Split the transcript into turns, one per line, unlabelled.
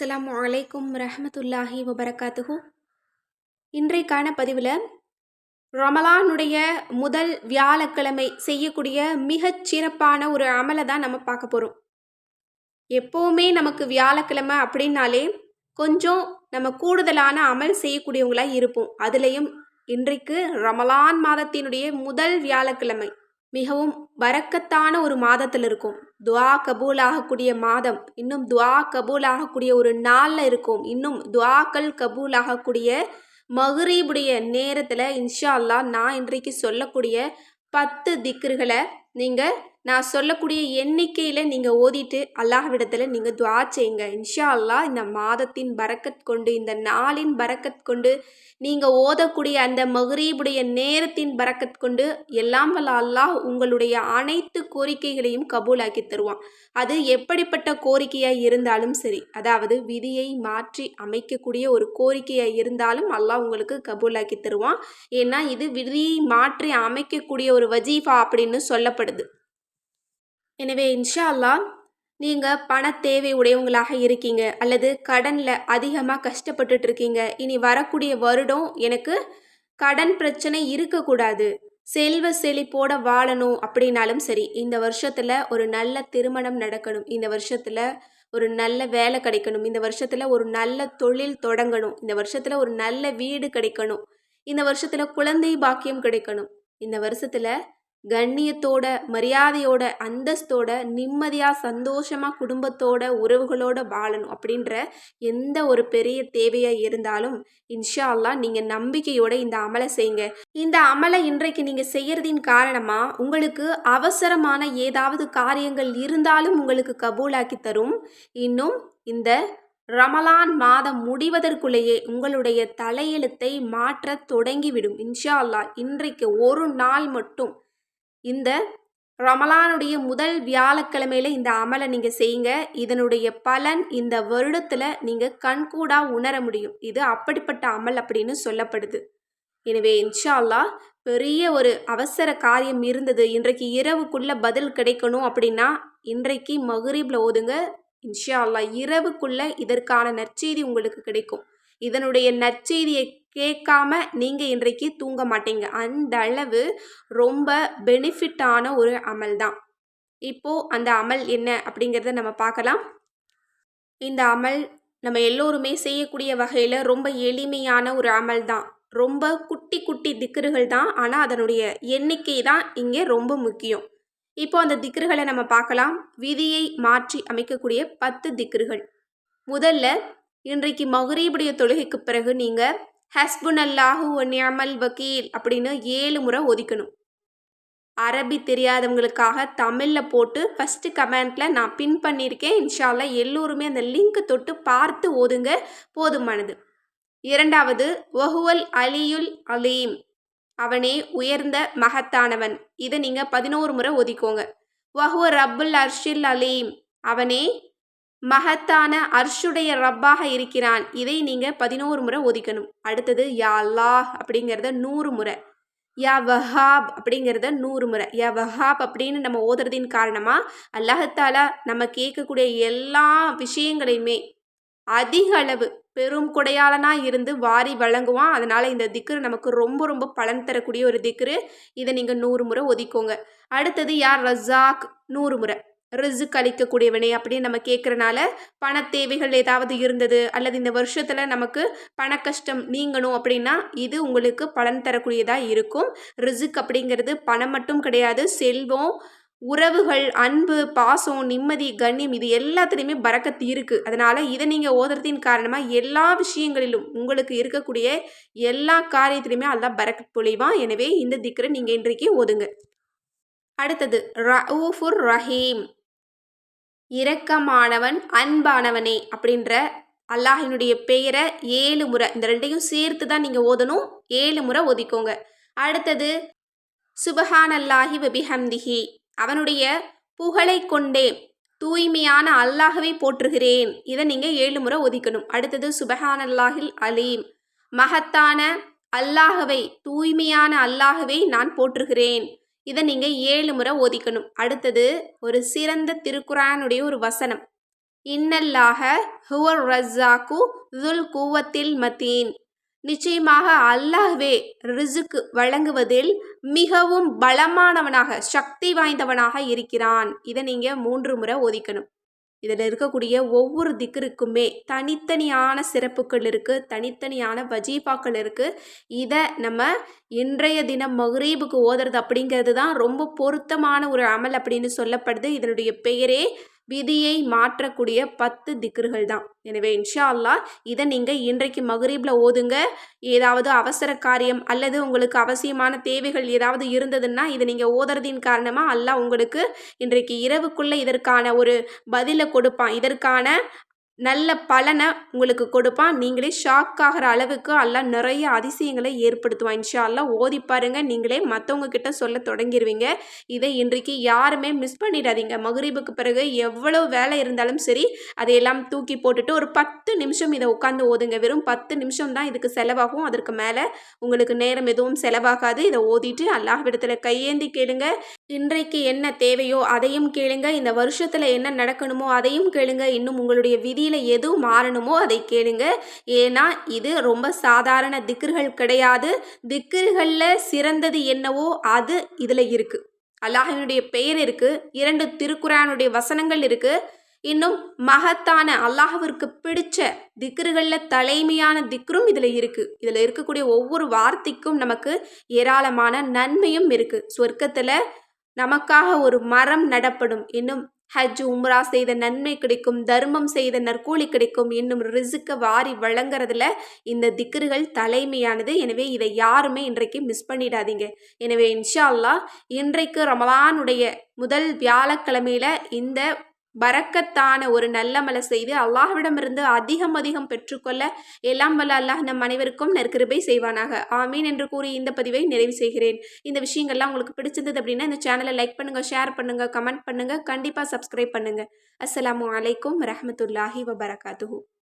அஸ்லாம் அலைக்கும் ரஹமத்துல்லாஹி வபரகாத்துஹு. இன்றைக்கான பதிவில் ரமலானுடைய முதல் வியாழக்கிழமை செய்யக்கூடிய மிகச் சிறப்பான ஒரு அமலை தான் நம்ம பார்க்க போகிறோம் எப்போவுமே நமக்கு வியாழக்கிழமை அப்படின்னாலே கொஞ்சம் நம்ம கூடுதலான அமல் செய்யக்கூடியவங்களாக இருப்போம். அதுலேயும் இன்றைக்கு ரமலான் மாதத்தினுடைய முதல் வியாழக்கிழமை. மிகவும் வரக்கத்தான ஒரு மாதத்தில் இருக்கும். துவா கபூல் ஆகக்கூடிய மாதம் இன்னும் துவா கபூல் ஆகக்கூடிய ஒரு நாளில் இருக்கும். இன்னும் துவாக்கள் கபூல் ஆகக்கூடிய நேரத்தில் இன்ஷா அல்லாஹ் நான் இன்றைக்கு சொல்லக்கூடிய பத்து திக்ருகளை நீங்கள் நான் சொல்லக்கூடிய எண்ணிக்கையில் நீங்கள் ஓதிட்டு அல்லாஹ்விடத்தில் நீங்கள் துவா செய்யுங்க. இன்ஷா அல்லாஹ் இந்த மாதத்தின் பறக்கத் கொண்டு இந்த நாளின் பறக்கத் கொண்டு நீங்கள் ஓதக்கூடிய அந்த மகரீபுடைய நேரத்தின் பறக்கத் கொண்டு எல்லாம் வல்ல அல்லாஹ் உங்களுடைய அனைத்து கோரிக்கைகளையும் கபூலாக்கி தருவான். அது எப்படிப்பட்ட கோரிக்கையாக இருந்தாலும் சரி அதாவது விதியை மாற்றி அமைக்கக்கூடிய ஒரு கோரிக்கையாக இருந்தாலும் அல்லாஹ் உங்களுக்கு கபூலாக்கி தருவான். ஏன்னா இது விதியை மாற்றி அமைக்கக்கூடிய ஒரு வஜீஃபா அப்படின்னு சொல்லப்படுது. எனவே இன்ஷா அல்லாஹ் நீங்கள் பண தேவை உடையவங்களாக இருக்கீங்க அல்லது கடனில் அதிகமாக கஷ்டப்பட்டுட்டு இருக்கீங்க இனி வரக்கூடிய வருடம் எனக்கு கடன் பிரச்சனை இருக்கக்கூடாது. செல்வ செழிப்போட வாழணும் அப்படின்னாலும் சரி இந்த வருஷத்தில் ஒரு நல்ல திருமணம் நடக்கணும். இந்த வருஷத்தில் ஒரு நல்ல வேலை கிடைக்கணும். இந்த வருஷத்தில் ஒரு நல்ல தொழில் தொடங்கணும். இந்த வருஷத்தில் ஒரு நல்ல வீடு கிடைக்கணும். இந்த வருஷத்தில் குழந்தை பாக்கியம் கிடைக்கணும். இந்த வருஷத்தில் கண்ணியத்தோட மரியாதையோட அந்தஸ்தோட நிம்மதியாக சந்தோஷமாக குடும்பத்தோட உறவுகளோட வாழணும் அப்படின்ற எந்த ஒரு பெரிய தேவையாக இருந்தாலும் இன்ஷா அல்லா நீங்கள் நம்பிக்கையோட இந்த அமலை செய்யுங்க. இந்த அமலை இன்றைக்கு நீங்கள் செய்யறதின் காரணமாக உங்களுக்கு அவசரமான ஏதாவது காரியங்கள் இருந்தாலும் உங்களுக்கு கபூலாக்கி தரும். இன்னும் இந்த ரமலான் மாதம் முடிவதற்குள்ளேயே உங்களுடைய தலையெழுத்தை மாற்ற தொடங்கிவிடும். இன்ஷா அல்லா இன்றைக்கு ஒரு நாள் மட்டும் இந்த ரமலானுடைய முதல் வியாழக்கிழமையில இந்த அமலை நீங்கள் செய்யுங்க. இதனுடைய பலன் இந்த வருடத்தில் நீங்கள் கண்கூடாக உணர முடியும். இது அப்படிப்பட்ட அமல் அப்படின்னு சொல்லப்படுது. எனவே இன்ஷா அல்லாஹ் பெரிய ஒரு அவசர காரியம் இருந்தது. இன்றைக்கு இரவுக்குள்ளே பதில் கிடைக்கணும் அப்படின்னா இன்றைக்கு மகுரீப்ல ஓதுங்க. இன்ஷா அல்லா இரவுக்குள்ளே இதற்கான நற்செய்தி உங்களுக்கு கிடைக்கும். இதனுடைய நற்செய்தியை கேட்காம நீங்கள் இன்றைக்கு தூங்க மாட்டீங்க. அந்த அளவு ரொம்ப பெனிஃபிட்டான ஒரு அமல் தான். இப்போது அந்த அமல் என்ன அப்படிங்கிறத நம்ம பார்க்கலாம். இந்த அமல் நம்ம எல்லோருமே செய்யக்கூடிய வகையில் ரொம்ப எளிமையான ஒரு அமல் தான். ரொம்ப குட்டி குட்டி திக்கறுகள் தான். ஆனால் அதனுடைய எண்ணிக்கை தான் இங்கே ரொம்ப முக்கியம். இப்போ அந்த திக்கறுகளை நம்ம பார்க்கலாம். விதியை மாற்றி அமைக்கக்கூடிய பத்து திக்ருகள் முதல்ல இன்றைக்கு மகரீபுடைய தொழுகைக்கு பிறகு நீங்கள் ஹஸ்புன் அல்லாஹு நியமல் வக்கீல் அப்படின்னு ஏழு முறை ஒதுக்கணும். அரபி தெரியாதவங்களுக்காக தமிழில் போட்டு ஃபஸ்ட்டு கமெண்ட்டில் நான் பின் பண்ணியிருக்கேன். இன்ஷால்லா எல்லோருமே அந்த லிங்க் தொட்டு பார்த்து ஓதுங்க போதுமானது. இரண்டாவது ஒஹுவல் அலியுல் அலீம் அவனே உயர்ந்த மகத்தானவன். இதை நீங்கள் பதினோரு முறை ஒதிக்கோங்க. வஹுவ ரப்புல் அர்ஷில் அலீம் அவனே மகத்தான அர்ஷுடைய ரப்பாக இருக்கிறான். இதை நீங்கள் பதினோரு முறை ஒதிக்கணும். அடுத்தது யா அல்லாஹ் அப்படிங்கிறத நூறு முறை. யா வஹாப் அப்படிங்கிறத நூறு முறை. யா வஹாப் அப்படின்னு நம்ம ஓதுறதின் காரணமாக அல்லாஹத்தாலா நம்ம கேட்கக்கூடிய எல்லா விஷயங்களையுமே அதிக அளவு பெரும் கொடையாளனாக இருந்து வாரி வழங்குவான். அதனால் இந்த திக்ரு நமக்கு ரொம்ப ரொம்ப பலன் தரக்கூடிய ஒரு திக்ரு. இதை நீங்கள் நூறு முறை ஒதிக்கோங்க. அடுத்தது யார் ரஜாக் நூறு முறை. ரிசுக் அளிக்கக்கூடியவனே அப்படின்னு நம்ம கேட்குறனால பண தேவைகள் ஏதாவது இருந்தது அல்லது இந்த வருஷத்தில் நமக்கு பண கஷ்டம் நீங்கணும் அப்படின்னா இது உங்களுக்கு பலன் தரக்கூடியதாக இருக்கும். ரிசுக் அப்படிங்கிறது பணம் மட்டும் கிடையாது. செல்வம் உறவுகள் அன்பு பாசம் நிம்மதி கண்ணியம் இது எல்லாத்துலேயுமே பறக்கத்து இருக்குது அதனால் இதை நீங்கள் ஓதுறதின் காரணமாக எல்லா விஷயங்களிலும் உங்களுக்கு இருக்கக்கூடிய எல்லா காரியத்திலையுமே அல்லா பறக்கத் பொழிவான். எனவே இந்த திக்கரை நீங்கள் இன்றைக்கு ஓதுங்க. அடுத்தது ரவுஃபுர் ரஹீம். இரக்கமானவன் அன்பானவனே அப்படின்ற அல்லாஹினுடைய பெயரை ஏழு முறை இந்த ரெண்டையும் சேர்த்து தான் நீங்கள் ஓதணும். ஏழு முறை ஒதிக்கோங்க அடுத்தது சுபஹான் அல்லாஹி வபிஹம்திஹி. அவனுடைய புகழை கொண்டே தூய்மையான அல்லாஹவை போற்றுகிறேன். இதை நீங்கள் ஏழு முறை ஒதிக்கணும் அடுத்தது சுபஹான் அல்லாஹில் அலீம். மகத்தான அல்லாஹவை தூய்மையான அல்லாஹவை நான் போற்றுகிறேன். இதை நீங்கள் ஏழு முறை ஓதிக்கணும். அடுத்தது ஒரு சிறந்த திருக்குறானுடைய ஒரு வசனம். இன்னல்லாக ஹுவர் ரஸ்ஸாக்கு துல் கூவத்தில் மத்தீன். நிச்சயமாக அல்லாஹ்வே ரிசுக்கு வழங்குவதில் மிகவும் பலமானவனாக சக்தி வாய்ந்தவனாக இருக்கிறான். இதை நீங்கள் மூன்று முறை ஓதிக்கணும். இதில் இருக்கக்கூடிய ஒவ்வொரு திக்கருக்குமே தனித்தனியான சிறப்புகள் இருக்குது தனித்தனியான வஜீஃபாக்கள் இருக்குது இதை நம்ம இன்றைய தினம் மஹ்ரீபுக்கு ஓதுறது அப்படிங்கிறது தான் ரொம்ப பொருத்தமான ஒரு அமல் அப்படின்னு சொல்லப்படுது. இதனுடைய பெயரே விதியை மாற்றக்கூடிய பத்து திக்ருகள் தான் எனவே இன்ஷா அல்லாஹ் இதை நீங்கள் இன்றைக்கு மகரீபில் ஓதுங்க. ஏதாவது அவசர காரியம் அல்லது உங்களுக்கு அவசியமான தேவைகள் ஏதாவது இருந்ததுன்னா இதை நீங்கள் ஓதுறதின் காரணமாக அல்லாஹ் உங்களுக்கு இன்றைக்கு இரவுக்குள்ளே இதற்கான ஒரு பதிலை கொடுப்பான். இதற்கான நல்ல பலனை உங்களுக்கு கொடுப்பான். நீங்களே ஷாக் ஆகிற அளவுக்கு எல்லாம் நிறைய அதிசயங்களை ஏற்படுத்துவான். இன்ஷா அல்லா ஓதி பாருங்க. நீங்களே மற்றவங்க கிட்ட சொல்ல தொடங்கிடுவீங்க இதை இன்றைக்கு யாருமே மிஸ் பண்ணிடாதீங்க. மகரீபுக்கு பிறகு எவ்வளோ வேலை இருந்தாலும் சரி அதையெல்லாம் தூக்கி போட்டுட்டு ஒரு பத்து நிமிஷம் இதை உட்காந்து ஓதுங்க. வெறும் பத்து நிமிஷம் தான் இதுக்கு செலவாகும். அதற்கு மேலே உங்களுக்கு நேரம் எதுவும் செலவாகாது. இதை ஓதிட்டு இடத்துல கையேந்தி கேளுங்க. இன்றைக்கு என்ன தேவையோ அதையும் கேளுங்க. இந்த வருஷத்தில் என்ன நடக்கணுமோ அதையும் கேளுங்க. இன்னும் உங்களுடைய விதியில் எது மாறணுமோ அதை கேளுங்க. ஏன்னா இது ரொம்ப சாதாரண திக்கர்கள் கிடையாது. திக்கர்களில் சிறந்தது என்னவோ அது இதில் இருக்குது அல்லாஹினுடைய பெயர் இருக்குது இரண்டு திருக்குறானுடைய வசனங்கள் இருக்குது இன்னும் மகத்தான அல்லாஹவிற்கு பிடிச்ச திக்ருகளில் தலைமையான திக்ரும் இதில் இருக்குது இதில் இருக்கக்கூடிய ஒவ்வொரு வார்த்தைக்கும் நமக்கு ஏராளமான நன்மையும் இருக்குது சொர்க்கத்தில் நமக்காக ஒரு மரம் நடப்படும் இன்னும் ஹஜ் உம்ரா செய்த நன்மை கிடைக்கும் தர்மம் செய்த நற்கூலி கிடைக்கும் இன்னும் ரிசுக்க வாரி வழங்குறதுல இந்த திக்ருகள் தலைமையானது. எனவே இதை யாருமே இன்றைக்கு மிஸ் பண்ணிடாதீங்க. எனவே இன்ஷா அல்லா இன்றைக்கு ரமலானுடைய முதல் வியாழக்கிழமையில இந்த பறக்கத்தான ஒரு நல்ல மலை செய்து அல்லாஹ்விடமிருந்து அதிகம் அதிகம் பெற்றுக்கொள்ள எல்லாம் வல்ல அல்லாஹ் நம் அனைவருக்கும் நெருக்கிருபை செய்வானாக. ஆமீன் என்று கூறி இந்த பதிவை நிறைவு செய்கிறேன். இந்த விஷயங்கள்லாம் உங்களுக்கு பிடிச்சிருந்தது அப்படின்னா இந்த சேனலை லைக் பண்ணுங்கள் ஷேர் பண்ணுங்கள் கமெண்ட் பண்ணுங்கள் கண்டிப்பாக சப்ஸ்கிரைப் பண்ணுங்கள் அஸ்லாம் வலைக்கம் ரஹமத்துல்லாஹி வபரகாத்து